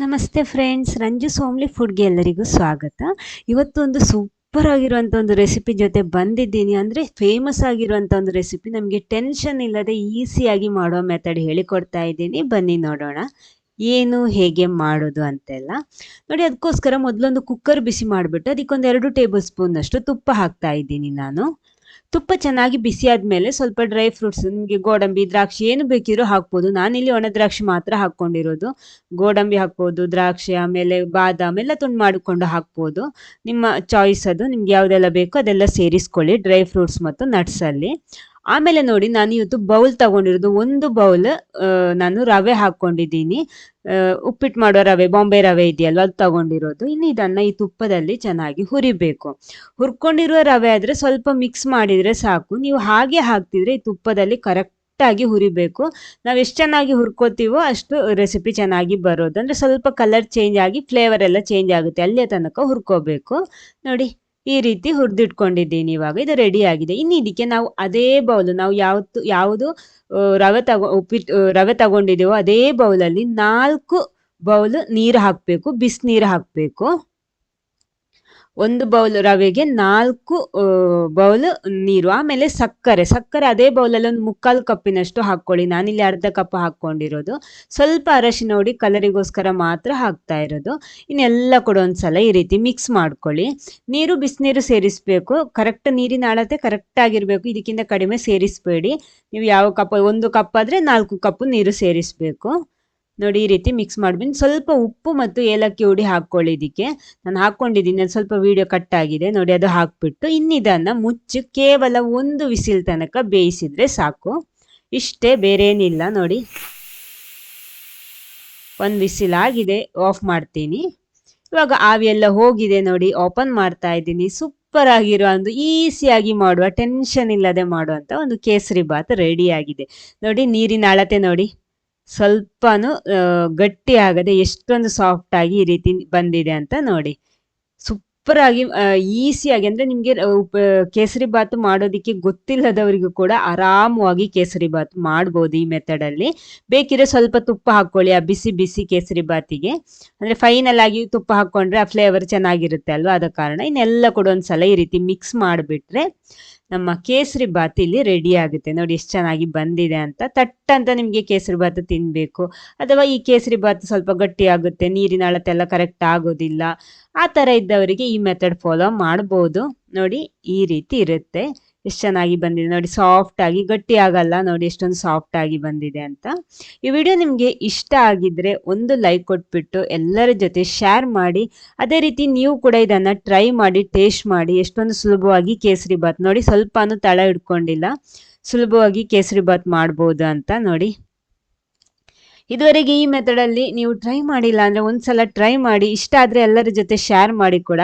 ನಮಸ್ತೆ ಫ್ರೆಂಡ್ಸ್ ರಂಜು ಸೋಮ್ಲಿ ಫುಡ್ಗೆ ಎಲ್ಲರಿಗೂ ಸ್ವಾಗತ. ಇವತ್ತು ಒಂದು ಸೂಪರ್ ಆಗಿರುವಂಥ ಒಂದು ರೆಸಿಪಿ ಜೊತೆ ಬಂದಿದ್ದೀನಿ. ಅಂದರೆ ಫೇಮಸ್ ಆಗಿರುವಂಥ ಒಂದು ರೆಸಿಪಿ ನಮಗೆ ಟೆನ್ಷನ್ ಇಲ್ಲದೆ ಈಸಿಯಾಗಿ ಮಾಡೋ ಮೆಥಡ್ ಹೇಳಿಕೊಡ್ತಾ ಇದ್ದೀನಿ. ಬನ್ನಿ ನೋಡೋಣ. ಏನು, ಹೇಗೆ ಮಾಡೋದು ಅಂತೆಲ್ಲ. ನೋಡಿ, ಅದಕ್ಕೋಸ್ಕರ ಮೊದಲೊಂದು ಕುಕ್ಕರ್ ಬಿಸಿ ಮಾಡಿಬಿಟ್ಟು ಅದಕ್ಕೊಂದು ಎರಡು ಟೇಬಲ್ ಸ್ಪೂನಷ್ಟು ತುಪ್ಪ ಹಾಕ್ತಾ ಇದ್ದೀನಿ ನಾನು. ತುಪ್ಪ ಚೆನ್ನಾಗಿ ಬಿಸಿ ಆದಮೇಲೆ ಸ್ವಲ್ಪ ಡ್ರೈ ಫ್ರೂಟ್ಸ್ ನಿಮಗೆ ಗೋಡಂಬಿ, ದ್ರಾಕ್ಷಿ ಏನು ಬೇಕಿರೋ ಹಾಕ್ಬೋದು. ನಾನಿಲ್ಲಿ ಒಣ ದ್ರಾಕ್ಷಿ ಮಾತ್ರ ಹಾಕ್ಕೊಂಡಿರೋದು. ಗೋಡಂಬಿ ಹಾಕ್ಬೋದು, ದ್ರಾಕ್ಷಿ, ಆಮೇಲೆ ಬಾದಾಮ್ ಎಲ್ಲ ತುಂಡು ಮಾಡಿಕೊಂಡು ಹಾಕ್ಬೋದು. ನಿಮ್ಮ ಚಾಯ್ಸ್ ಅದು. ನಿಮ್ಗೆ ಯಾವುದೆಲ್ಲ ಬೇಕೋ ಅದೆಲ್ಲ ಸೇರಿಸ್ಕೊಳ್ಳಿ. ಡ್ರೈ ಫ್ರೂಟ್ಸ್ ಮತ್ತು ನಟ್ಸಲ್ಲಿ ಆಮೇಲೆ ನೋಡಿ ನಾನು ಇವತ್ತು ಬೌಲ್ ತಗೊಂಡಿರೋದು ಒಂದು ಬೌಲ್ ನಾನು ರವೆ ಹಾಕೊಂಡಿದ್ದೀನಿ ಉಪ್ಪಿಟ್ಟು ಮಾಡೋ ರವೆ, ಬಾಂಬೆ ರವೆ ಇದೆಯಲ್ಲ ಅದು ತಗೊಂಡಿರೋದು. ಇನ್ನು ಇದನ್ನು ಈ ತುಪ್ಪದಲ್ಲಿ ಚೆನ್ನಾಗಿ ಹುರಿಬೇಕು. ಹುರ್ಕೊಂಡಿರುವ ರವೆ ಆದರೆ ಸ್ವಲ್ಪ ಮಿಕ್ಸ್ ಮಾಡಿದರೆ ಸಾಕು. ನೀವು ಹಾಗೆ ಹಾಕ್ತಿದ್ರೆ ಈ ತುಪ್ಪದಲ್ಲಿ ಕರೆಕ್ಟಾಗಿ ಹುರಿಬೇಕು. ನಾವು ಎಷ್ಟು ಚೆನ್ನಾಗಿ ಹುರ್ಕೋತೀವೋ ಅಷ್ಟು ರೆಸಿಪಿ ಚೆನ್ನಾಗಿ ಬರೋದು. ಅಂದರೆ ಸ್ವಲ್ಪ ಕಲರ್ ಚೇಂಜ್ ಆಗಿ ಫ್ಲೇವರ್ ಎಲ್ಲ ಚೇಂಜ್ ಆಗುತ್ತೆ. ಅಲ್ಲಿಯ ತನಕ ಹುರ್ಕೋಬೇಕು. ನೋಡಿ. ಈ ರೀತಿ ಹುರಿದಿಟ್ಕೊಂಡಿದ್ದೀನಿ ಇವಾಗ ಇದು ರೆಡಿ ಆಗಿದೆ. ಇನ್ನು ಇದಕ್ಕೆ ನಾವು ಅದೇ ಬೌಲ್ ನಾವು ಯಾವತ್ತು, ಯಾವುದು ರವೆ ತಗೋ ಉಪ್ಪಿಟ್ಟು ರವೆ ತಗೊಂಡಿದ್ದೀವೋ ಅದೇ ಬೌಲಲ್ಲಿ ನಾಲ್ಕು ಬೌಲ್ ನೀರು ಹಾಕಬೇಕು ಬಿಸಿನೀರು ಹಾಕಬೇಕು. ಒಂದು ಬೌಲ್ ರವೆಗೆ ನಾಲ್ಕು ಬೌಲ್ ನೀರು, ಆಮೇಲೆ ಸಕ್ಕರೆ. ಸಕ್ಕರೆ ಅದೇ ಬೌಲಲ್ಲಿ ಒಂದು ಮುಕ್ಕಾಲು ಕಪ್ಪಿನಷ್ಟು ಹಾಕ್ಕೊಳ್ಳಿ. ನಾನಿಲ್ಲಿ ಅರ್ಧ ಕಪ್ ಹಾಕ್ಕೊಂಡಿರೋದು. ಸ್ವಲ್ಪ ಅರಶಿನ ನೋಡಿ ಕಲರಿಗೋಸ್ಕರ ಮಾತ್ರ ಹಾಕ್ತಾ ಇರೋದು. ಇನ್ನೆಲ್ಲ ಕೂಡ ಒಂದ್ಸಲ ಈ ರೀತಿ ಮಿಕ್ಸ್ ಮಾಡ್ಕೊಳ್ಳಿ. ನೀರು, ಬಿಸಿನೀರು ಸೇರಿಸಬೇಕು. ಕರೆಕ್ಟ್ ನೀರಿನ ಅಳತೆ ಕರೆಕ್ಟ್ ಆಗಿರಬೇಕು. ಇದಕ್ಕಿಂತ ಕಡಿಮೆ ಸೇರಿಸಬೇಡಿ. ನೀವು ಯಾವ ಕಪ್, ಒಂದು ಕಪ್ ಆದರೆ ನಾಲ್ಕು ಕಪ್ ನೀರು ಸೇರಿಸಬೇಕು. ನೋಡಿ, ಈ ರೀತಿ ಮಿಕ್ಸ್ ಮಾಡ್ಬಿಟ್ಟು ಸ್ವಲ್ಪ ಉಪ್ಪು ಮತ್ತು ಏಲಕ್ಕಿ ಹುಡಿ ಹಾಕ್ಕೊಳ್ಳಿ ಇದಕ್ಕೆ ನಾನು ಹಾಕ್ಕೊಂಡಿದ್ದೀನಿ ಸ್ವಲ್ಪ ವಿಡಿಯೋ ಕಟ್ ಆಗಿದೆ. ನೋಡಿ, ಅದು ಹಾಕ್ಬಿಟ್ಟು ಇನ್ನಿದನ್ನು ಮುಚ್ಚಿ ಕೇವಲ ಒಂದು ವಿಸಿಲ್ ತನಕ ಬೇಯಿಸಿದರೆ ಸಾಕು. ಇಷ್ಟೇ ಬೇರೆ ಏನಿಲ್ಲ ನೋಡಿ, ಒಂದು ವಿಸಿಲ್ ಆಗಿದೆ ಆಫ್ ಮಾಡ್ತೀನಿ. ಇವಾಗ ಆವಿಯೆಲ್ಲ ಹೋಗಿದೆ ನೋಡಿ ಓಪನ್ ಮಾಡ್ತಾ ಇದ್ದೀನಿ. ಸೂಪರ್ ಆಗಿರೋ ಒಂದು ಈಸಿಯಾಗಿ ಮಾಡುವ ಟೆನ್ಷನ್ ಇಲ್ಲದೆ ಮಾಡುವಂಥ ಒಂದು ಕೇಸರಿ ಬಾತ್ ರೆಡಿ ಆಗಿದೆ. ನೋಡಿ, ನೀರಿನ ಅಳತೆ ನೋಡಿ. ಸ್ವಲ್ಪನೂ ಗಟ್ಟಿ ಆಗದೆ ಎಷ್ಟೊಂದು ಸಾಫ್ಟ್ ಆಗಿ ಈ ರೀತಿ ಬಂದಿದೆ ಅಂತ ನೋಡಿ. ಸೂಪರ್ ಆಗಿ ಈಸಿಯಾಗಿ ಅಂದರೆ ನಿಮಗೆ ಕೇಸರಿ ಬಾತ್ ಮಾಡೋದಕ್ಕೆ ಗೊತ್ತಿಲ್ಲದವರಿಗೂ ಕೂಡ ಆರಾಮವಾಗಿ ಕೇಸರಿ ಬಾತ್ ಮಾಡ್ಬೋದು ಈ ಮೆಥಡಲ್ಲಿ ಬೇಕಿದ್ರೆ ಸ್ವಲ್ಪ ತುಪ್ಪ ಹಾಕ್ಕೊಳ್ಳಿ, ಆ ಬಿಸಿ ಬಿಸಿ ಕೇಸರಿ ಬಾತಿಗೆ. ಅಂದರೆ ಫೈನಲ್ ಆಗಿ ತುಪ್ಪ ಹಾಕ್ಕೊಂಡ್ರೆ ಆ ಫ್ಲೇವರ್ ಚೆನ್ನಾಗಿರುತ್ತೆ ಅಲ್ವಾ, ಆದ ಕಾರಣ ಇನ್ನೆಲ್ಲ ಕೂಡ ಒಂದ್ಸಲ ಈ ರೀತಿ ಮಿಕ್ಸ್ ಮಾಡಿಬಿಟ್ರೆ ನಮ್ಮ ಕೇಸರಿ ಬಾತ್ ಇಲ್ಲಿ ರೆಡಿ ಆಗುತ್ತೆ. ನೋಡಿ ಎಷ್ಟು ಚೆನ್ನಾಗಿ ಬಂದಿದೆ ಅಂತ. ತಟ್ಟ ಅಂತ ನಿಮಗೆ ಕೇಸರಿ ಬಾತ್ ತಿನ್ನಬೇಕು ಅಥವಾ ಈ ಕೇಸರಿ ಬಾತ್ ಸ್ವಲ್ಪ ಗಟ್ಟಿ ಆಗುತ್ತೆ, ನೀರಿನ ಅಳತೆಲ್ಲ ಕರೆಕ್ಟ್ ಆಗೋದಿಲ್ಲ. ಆ ಥರ ಇದ್ದವರಿಗೆ ಈ ಮೆಥಡ್ ಫಾಲೋ ಮಾಡ್ಬೋದು. ನೋಡಿ ಈ ರೀತಿ ಇರುತ್ತೆ. ಎಷ್ಟು ಚೆನ್ನಾಗಿ ಬಂದಿದೆ. ನೋಡಿ ಸಾಫ್ಟ್ ಆಗಿ, ಗಟ್ಟಿ ಆಗಲ್ಲ ನೋಡಿ, ಎಷ್ಟೊಂದು ಸಾಫ್ಟ್ ಆಗಿ ಬಂದಿದೆ ಅಂತ. ಈ ವಿಡಿಯೋ ನಿಮಗೆ ಇಷ್ಟ ಆಗಿದ್ರೆ ಒಂದು ಲೈಕ್ ಕೊಟ್ಬಿಟ್ಟು ಎಲ್ಲರ ಜೊತೆ ಶೇರ್ ಮಾಡಿ. ಅದೇ ರೀತಿ ನೀವು ಕೂಡ ಇದನ್ನು ಟ್ರೈ ಮಾಡಿ ಟೇಸ್ಟ್ ಮಾಡಿ. ಎಷ್ಟೊಂದು ಸುಲಭವಾಗಿ ಕೇಸರಿ ಬಾತ್. ನೋಡಿ, ಸ್ವಲ್ಪನೂ ತಳ ಹಿಡ್ಕೊಂಡಿಲ್ಲ. ಸುಲಭವಾಗಿ ಕೇಸರಿ ಬಾತ್ ಮಾಡ್ಬೋದು ಅಂತ ನೋಡಿ. ಇದುವರೆಗೆ ಈ ಮೆಥಡಲ್ಲಿ ನೀವು ಟ್ರೈ ಮಾಡಿಲ್ಲ ಅಂದರೆ ಒಂದ್ಸಲ ಟ್ರೈ ಮಾಡಿ, ಇಷ್ಟ ಆದರೆ ಎಲ್ಲರ ಜೊತೆ ಶೇರ್ ಮಾಡಿ ಕೂಡ.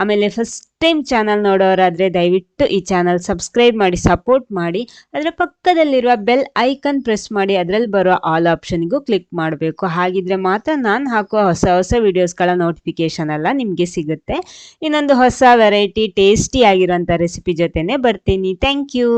ಆಮೇಲೆ ಫಸ್ಟ್ ಟೈಮ್ ಚಾನಲ್ ನೋಡೋರಾದರೆ ದಯವಿಟ್ಟು ಈ ಚಾನಲ್ ಸಬ್ಸ್ಕ್ರೈಬ್ ಮಾಡಿ ಸಪೋರ್ಟ್ ಮಾಡಿ. ಅದರ ಪಕ್ಕದಲ್ಲಿರುವ ಬೆಲ್ ಐಕನ್ ಪ್ರೆಸ್ ಮಾಡಿ, ಅದರಲ್ಲಿ ಬರೋ ಆಲ್ ಆಪ್ಷನ್ಗೂ ಕ್ಲಿಕ್ ಮಾಡಬೇಕು. ಹಾಗಿದ್ರೆ ಮಾತ್ರ ನಾನು ಹಾಕುವ ಹೊಸ ಹೊಸ ವಿಡಿಯೋಸ್ಗಳ ನೋಟಿಫಿಕೇಷನ್ ಎಲ್ಲ ನಿಮಗೆ ಸಿಗುತ್ತೆ. ಇನ್ನೊಂದು ಹೊಸ ವೆರೈಟಿ ಟೇಸ್ಟಿ ಆಗಿರೋಂಥ ರೆಸಿಪಿ ಜೊತೆನೇ ಬರ್ತೀನಿ. Thank you